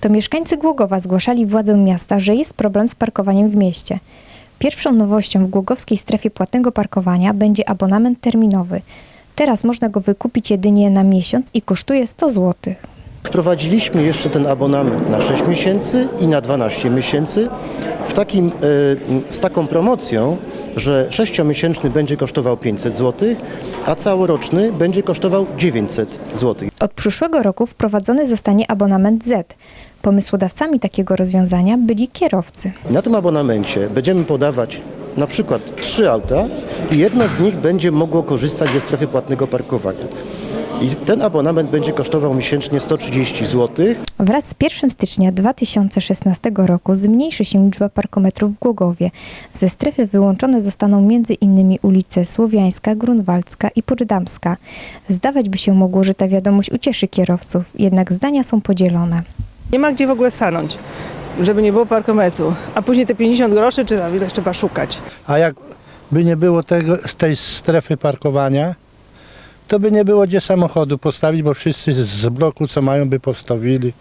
To mieszkańcy Głogowa zgłaszali władzom miasta, że jest problem z parkowaniem w mieście. Pierwszą nowością w głogowskiej strefie płatnego parkowania będzie abonament terminowy. Teraz można go wykupić jedynie na miesiąc i kosztuje 100 zł. Wprowadziliśmy jeszcze ten abonament na 6 miesięcy i na 12 miesięcy w takim, e, z taką promocją, że 6-miesięczny będzie kosztował 500 zł, a całoroczny będzie kosztował 900 zł. Od przyszłego roku wprowadzony zostanie abonament Z. Pomysłodawcami takiego rozwiązania byli kierowcy. Na tym abonamencie będziemy podawać na przykład trzy auta i jedno z nich będzie mogło korzystać ze strefy płatnego parkowania. I ten abonament będzie kosztował miesięcznie 130 zł. Wraz z 1 stycznia 2016 roku zmniejszy się liczba parkometrów w Głogowie. Ze strefy wyłączone zostaną m.in. ulice Słowiańska, Grunwaldzka i Poczdamska. Zdawać by się mogło, że ta wiadomość ucieszy kierowców, jednak zdania są podzielone. Nie ma gdzie w ogóle stanąć, żeby nie było parkometru. A później te 50 groszy, czy za ile trzeba szukać. A jak by nie było tego, z tej strefy parkowania, to by nie było gdzie samochodu postawić, bo wszyscy z bloku, co mają, by postawili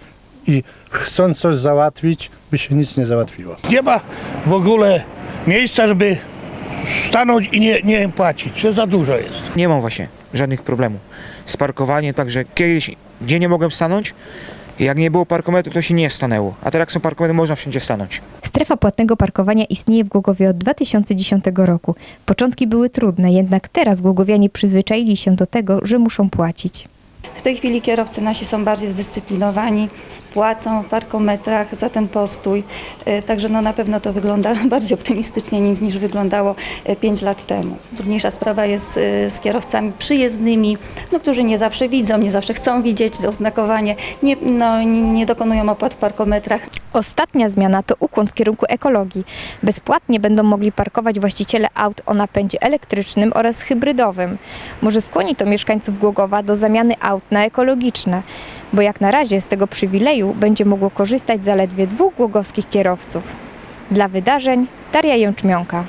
i chcąc coś załatwić, by się nic nie załatwiło. Nie ma w ogóle miejsca, żeby stanąć i nie, nie płacić. To za dużo jest. Nie mam właśnie żadnych problemów z parkowaniem, także kiedyś gdzie nie mogłem stanąć, jak nie było parkometru, to się nie stanęło. A teraz jak są parkometry, można wszędzie stanąć. Strefa płatnego parkowania istnieje w Głogowie od 2010 roku. Początki były trudne, jednak teraz głogowianie przyzwyczaili się do tego, że muszą płacić. W tej chwili kierowcy nasi są bardziej zdyscyplinowani, płacą w parkometrach za ten postój, E, także no na pewno to wygląda bardziej optymistycznie niż, niż wyglądało 5 lat temu. Trudniejsza sprawa jest e, z kierowcami przyjezdnymi, no, którzy nie zawsze widzą, nie zawsze chcą widzieć oznakowanie, nie, no, nie dokonują opłat w parkometrach. Ostatnia zmiana to ukłon w kierunku ekologii. Bezpłatnie będą mogli parkować właściciele aut o napędzie elektrycznym oraz hybrydowym. Może skłoni to mieszkańców Głogowa do zamiany aut na ekologiczne, bo jak na razie z tego przywileju będzie mogło korzystać zaledwie dwóch głogowskich kierowców. Dla wydarzeń Daria Jęczmionka.